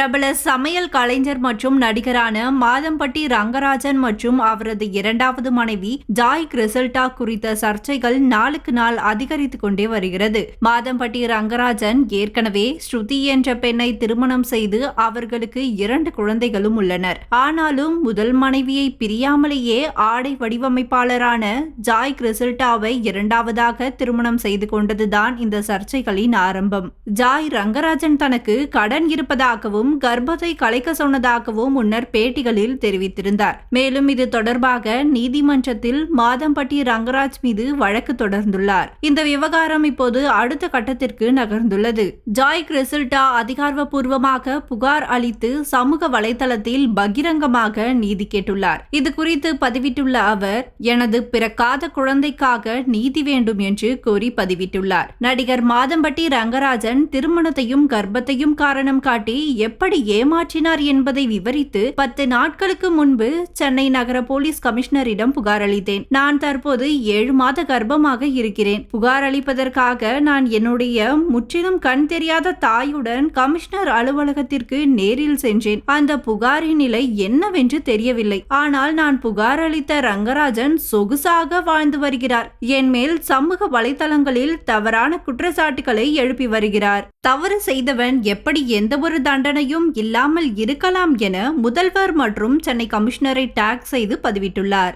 பிரபல சமையல் கலைஞர் மற்றும் நடிகரான மாதம்பட்டி ரங்கராஜன் மற்றும் அவரது இரண்டாவது மனைவி ஜாய் கிரிசல்டா குறித்த சர்ச்சைகள் நாளுக்கு நாள் அதிகரித்து கொண்டே வருகிறது. மாதம்பட்டி ரங்கராஜன் ஏற்கனவே ஸ்ருதி என்ற பெண்ணை திருமணம் செய்து அவர்களுக்கு இரண்டு குழந்தைகளும் உள்ளனர். ஆனாலும் முதல் மனைவியை பிரியாமலேயே ஆடை வடிவமைப்பாளரான ஜாய் கிரிசல்டாவை இரண்டாவதாக திருமணம் செய்து கொண்டதுதான் இந்த சர்ச்சைகளின் ஆரம்பம். ஜாய் ரங்கராஜன் தனக்கு கடன் இருப்பதாகவும் கர்ப்பத்தை கலைக்க சொன்னதாகவும் முன்னர் பேட்டிகளில் தெரிவித்திருந்தார். மேலும் இது தொடர்பாக நீதிமன்றத்தில் மாதம்பட்டி ரங்கராஜ் மீது வழக்கு தொடர்ந்துள்ளார். இந்த விவகாரம் இப்போது அடுத்த கட்டத்திற்கு நகர்ந்துள்ளது. ஜாய் கிரிசில்டா அதிகாரப்பூர்வமாக புகார் அளித்து சமூக வலைதளத்தில் பகிரங்கமாக நீதி கேட்டுள்ளார். இது குறித்து பதிவிட்டுள்ள அவர் எனது பிறக்காத குழந்தைக்காக நீதி வேண்டும் என்று கோரி பதிவிட்டுள்ளார். நடிகர் மாதம்பட்டி ரங்கராஜன் திருமணத்தையும் கர்ப்பத்தையும் காரணம் காட்டி எப்படி ஏமாற்றினார் என்பதை விவரித்து பத்து நாட்களுக்கு முன்பு சென்னை நகர போலீஸ் கமிஷனரிடம் புகார் அளித்தேன். நான் தற்போது ஏழு மாத கர்ப்பமாக இருக்கிறேன். புகார் அளிப்பதற்காக நான் என்னுடைய முற்றிலும் கண் தெரியாத தாயுடன் கமிஷனர் அலுவலகத்திற்கு நேரில் சென்றேன். அந்த புகாரின் நிலை என்னவென்று தெரியவில்லை. ஆனால் நான் புகார் அளித்த ரங்கராஜன் சொகுசாக வாழ்ந்து வருகிறார். என் மேல் சமூக வலைதளங்களில் தவறான குற்றச்சாட்டுகளை எழுப்பி வருகிறார். தவறு செய்தவன் எப்படி எந்த ஒரு தடையும் இல்லாமல் இருக்கலாம் என முதல்வர் மற்றும் சென்னை கமிஷனரை டேக் செய்து பதிவிட்டுள்ளார்.